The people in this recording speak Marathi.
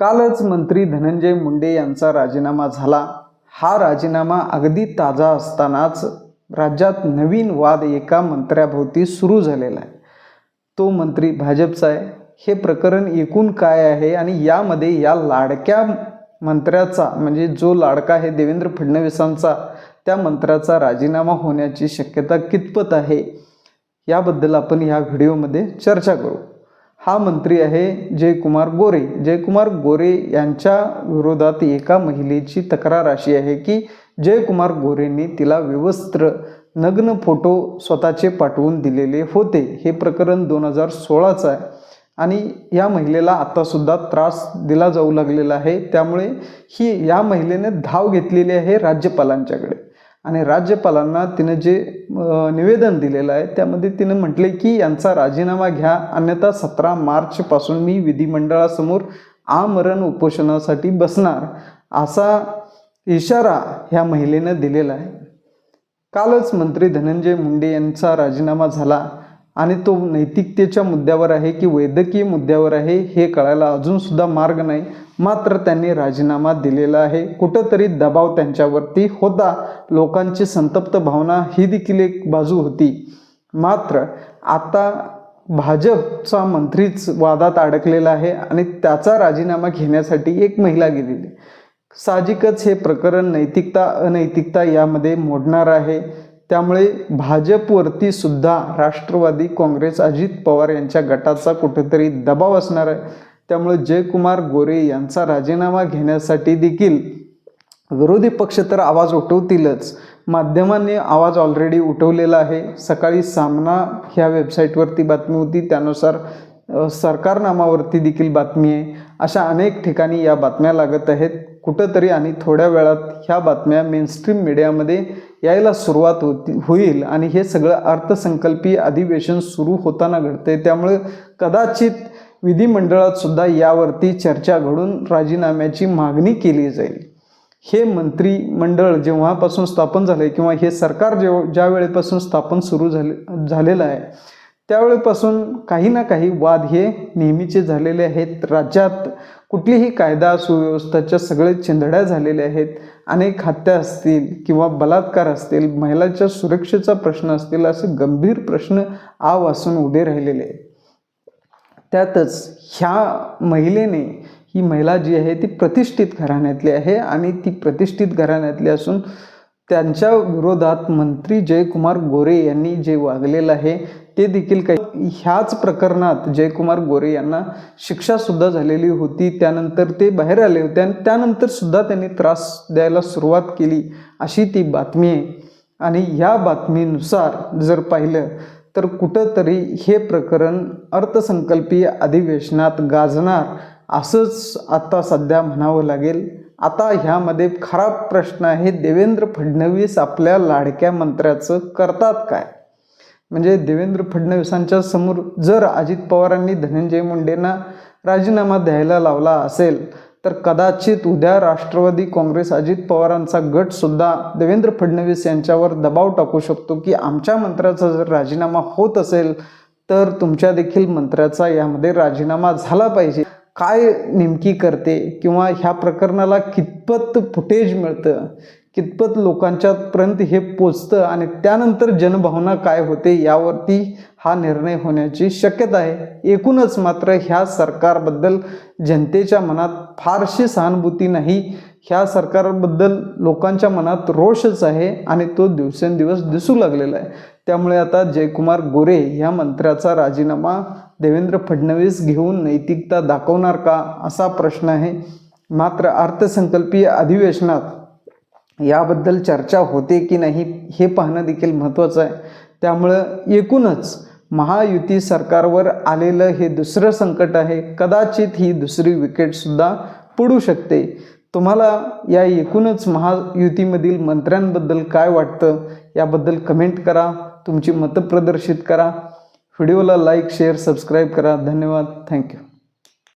कालच मंत्री धनंजय मुंडे यांचा राजीनामा झाला. हा राजीनामा अगदी ताजा असतानाच राज्यात नवीन वाद एका मंत्र्याभोवती सुरू झालेला आहे. तो मंत्री भाजपचा आहे. हे प्रकरण एकूण काय आहे आणि यामध्ये या लाडक्या मंत्र्याचा म्हणजे जो लाडका आहे देवेंद्र फडणवीसांचा त्या मंत्र्याचा राजीनामा होण्याची शक्यता कितपत आहे? याबद्दल आपण या व्हिडिओमध्ये चर्चा करू. हा मंत्री आहे जयकुमार गोरे. जयकुमार गोरे यांच्या विरोधात एका महिलेची तक्रार अशी आहे की जयकुमार गोरेंनी तिला विवस्त्र नग्न फोटो स्वतःचे पाठवून दिलेले होते. हे प्रकरण दोन हजार सोळाचं आहे आणि या महिलेला आत्तासुद्धा त्रास दिला जाऊ लागलेला आहे. त्यामुळे ही या महिलेने धाव घेतलेली आहे राज्यपालांच्याकडे. आणि राज्यपालांना तिनं जे निवेदन दिलेलं आहे त्यामध्ये तिनं म्हटले की यांचा राजीनामा घ्या. अन्यथा सतरा मार्चपासून मी विधिमंडळासमोर आमरण उपोषणासाठी बसणार. असा इशारा ह्या महिलेनं दिलेला आहे. कालच मंत्री धनंजय मुंडे यांचा राजीनामा झाला. आणि तो नैतिकतेच्या मुद्द्यावर आहे की वैद्यकीय मुद्द्यावर आहे हे कळायला अजूनसुद्धा मार्ग नाही. मात्र त्यांनी राजीनामा दिलेला आहे. कुठंतरी दबाव त्यांच्यावरती होता. लोकांची संतप्त भावना ही देखील एक बाजू होती. मात्र आता भाजपचा मंत्रीच वादात अडकलेला आहे आणि त्याचा राजीनामा घेण्यासाठी एक महिला गेलेली साहजिकच हे प्रकरण नैतिकता अनैतिकता यामध्ये मोडणार आहे. त्यामुळे भाजपवरती सुद्धा राष्ट्रवादी काँग्रेस अजित पवार यांच्या गटाचा कुठेतरी दबाव असणार आहे. त्यामुळे जयकुमार गोरे यांचा राजीनामा घेण्यासाठी देखील विरोधी पक्ष तर आवाज उठवतीलच. माध्यमांनी आवाज ऑलरेडी उठवलेला आहे. सकाळी सामना ह्या वेबसाईटवरती बातमी होती. त्यानुसार सरकारनामावरती देखील बातमी आहे. अशा अनेक ठिकाणी या बातम्या लागत आहेत. कुठंतरी आणि थोड्या वेळात ह्या बातम्या मेनस्ट्रीम मीडियामध्ये यायला सुरुवात होती होईल आणि हे सगळं अर्थसंकल्पीय अधिवेशन सुरू होताना घडते त्यामुळे कदाचित विधिमंडळात सुद्धा यावरती चर्चा घडून राजीनाम्याची मागणी केली जाईल. हे मंत्रिमंडळ जेव्हापासून स्थापन झालं आहे किंवा हे सरकार जेव्हा ज्या वेळेपासून स्थापन सुरू झाले झालेलं आहे त्यावेळेपासून काही ना काही वाद हे नेहमीचे झालेले आहेत. राज्यात कुठलीही कायदा सुव्यवस्थाच्या सगळे चिंधड्या झालेल्या आहेत. अनेक हत्या असतील किंवा बलात्कार असतील महिलांच्या सुरक्षेचा प्रश्न असतील असे गंभीर प्रश्न आव असून उभे राहिलेले आहेत. त्यातच ह्या महिलेने ही महिला जी आहे ती प्रतिष्ठित घराण्यातली आहे आणि ती प्रतिष्ठित घराण्यातली असून त्यांच्या विरोधात मंत्री जयकुमार गोरे यांनी जे वागलेलं आहे ते देखील काही ह्याच प्रकरणात जयकुमार गोरे यांना शिक्षासुद्धा झालेली होती. त्यानंतर ते बाहेर आले होते आणि त्यानंतर सुद्धा त्यांनी त्रास द्यायला सुरुवात केली. अशी ती बातमी आहे. आणि ह्या बातमीनुसार जर पाहिलं तर कुठंतरी हे प्रकरण अर्थसंकल्पीय अधिवेशनात गाजणार असंच आता सध्या म्हणावं लागेल. आता ह्यामध्ये खराब प्रश्न आहे देवेंद्र फडणवीस आपल्या लाडक्या मंत्र्याचं करतात काय? म्हणजे देवेंद्र फडणवीसांच्या समोर जर अजित पवारांनी धनंजय मुंडेंना राजीनामा द्यायला लावला असेल तर कदाचित उद्या राष्ट्रवादी काँग्रेस अजित पवारांचा गटसुद्धा देवेंद्र फडणवीस यांच्यावर दबाव टाकू शकतो की आमच्या मंत्र्याचा जर राजीनामा होत असेल तर तुमच्या देखील मंत्र्याचा यामध्ये राजीनामा झाला पाहिजे. काय नेमकी करते किंवा ह्या प्रकरणाला कितपत फुटेज मिळतं कितपत लोकांच्यापर्यंत हे पोचतं आणि त्यानंतर जनभावना काय होते यावरती हा निर्णय होण्याची शक्यता आहे. एकूणच मात्र ह्या सरकारबद्दल जनतेच्या मनात फारशी सहानुभूती नाही. ह्या सरकारबद्दल लोकांच्या मनात रोषच आहे आणि तो दिवसेंदिवस दिसू लागलेला आहे. त्यामुळे आता जयकुमार गोरे ह्या मंत्र्याचा राजीनामा देवेंद्र फडणवीस घेऊन नैतिकता दाखवणार का असा प्रश्न आहे. मात्र अर्थसंकल्पीय अधिवेशनात याबद्दल चर्चा होते की नाही हे पाहणं देखील महत्त्वाचं आहे. त्यामुळं एकूणच महायुती सरकारवर आलेलं हे दुसरं संकट आहे. कदाचित ही दुसरी विकेटसुद्धा पडू शकते. तुम्हाला या एकूणच महायुतीमधील मंत्र्यांबद्दल काय वाटतं? याबद्दल कमेंट करा. तुमची मतं प्रदर्शित करा. व्हिडिओला लाईक शेअर सबस्क्राईब करा. धन्यवाद. थँक्यू.